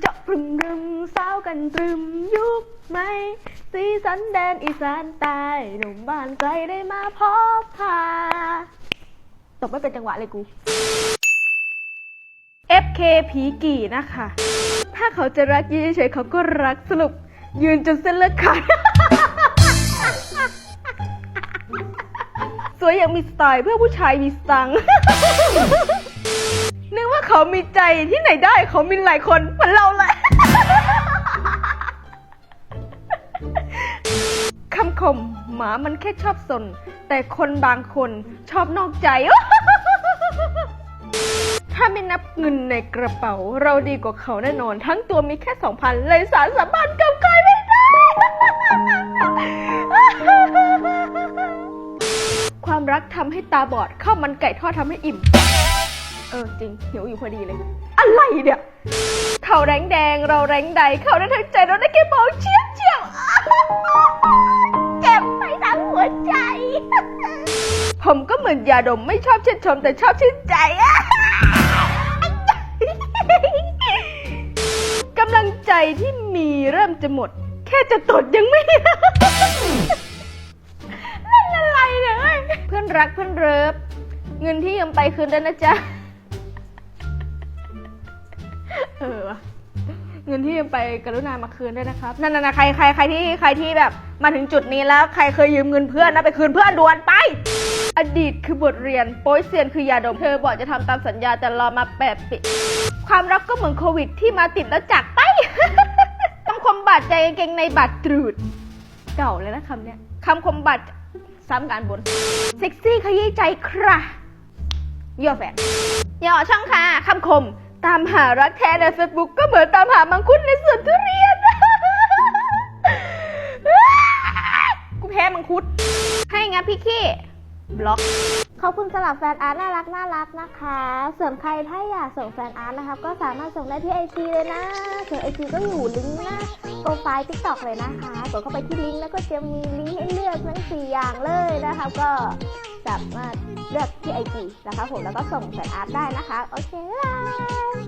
เจาะพรึมรึมสาวกันตรึมยุคไหม สีสันแดนอีสานใต้หนุ่มบ้านไกลได้มาพบพาตกไม่เป็นจังหวะเลยกู FK ผีกี่นะคะ ถ้าเขาจะรักยืนเฉยเขาก็รักสรุป ยืนจนเส้นเลือดขาดสวยอย่างมีสไตล์เพื่อผู้ชายมีสตังค์ เขามีใจที่ไหนได้เขามีหลายคนเหมือนเราเลยคำคมหมามันแค่ชอบสน แต่คนบางคนชอบนอกใจ ถ้าไม่นับเงินในกระเป๋า เราดีกว่าเขาแน่นอน ทั้งตัวมีแค่สองพันเลยสารสัมพันธ์กับใครไม่ได้ ความรักทำให้ตาบอดข้าวมันไก่ทอดทำให้อิ่ม เออจริงหิวอยู่พอดีเลย อะไรเนี่ย เขาแรงแดงเราแรงใด เขาได้ทั้งใจเราได้แค่มองเชี่ยวเชี่ยวเจ็บไปทั้งหัวใจ ผมก็เหมือนยาดมไม่ชอบชื่นชมแต่ชอบชื่นใจกำลังใจที่มีเริ่มจะหมด แค่จะตดยังไม่นั่นอะไรเนี่ยเพื่อนรักเพื่อนเริฟเงินที่ยืมไปคืนได้นะจ๊ะ เออวะเงินที่ยืมไปกรุณามาคืนด้วยนะครับ นั่นน่ะใครใครใครที่ใครที่แบบมาถึงจุดนี้แล้วใครเคยยืมเงินเพื่อนนะไปคืนเพื่อนด่วนไป อดีตคือบทเรียนโป้ยเซียนคือยาดมเธอบอกจะทำตามสัญญาแต่รอมาแปดปีความรักก็เหมือนโควิดที่มาติดแล้วจากไปคำคมบาดใจเก่งในบาดตรูดเก่าเลยนะคำเนี้ยคำคมบาดซ้ำการบน เซ็กซี่ขยี้ใจคราย่อแฟนย่อช่องค่ะคำคม ตามหารักแท้ในเฟซบุ๊กก็เหมือนตามหามังคุดในสวนทุเรียน กูแพ้มังคุด ให้งับพี่ขี้บล็อกขอบคุณสำหรับแฟนอาร์ตน่ารักน่ารักนะคะ ส่วนใครถ้าอยากส่งแฟนอาร์ตนะครับ ก็สามารถส่งได้ที่ไอจีเลยนะส่วนไอจีก็อยู่ลิงก์หน้าโปรไฟล์ทิกตอกเลยนะคะ กดเข้าไปที่ลิงก์แล้วก็จะมีลิงก์ให้เลือกทั้ง4อย่างเลยนะคะก็ สามารถเลือกที่ไอจีนะคะผมแล้วก็ส่งแฟนอาร์ตได้นะคะ โอเคบ๊ายบาย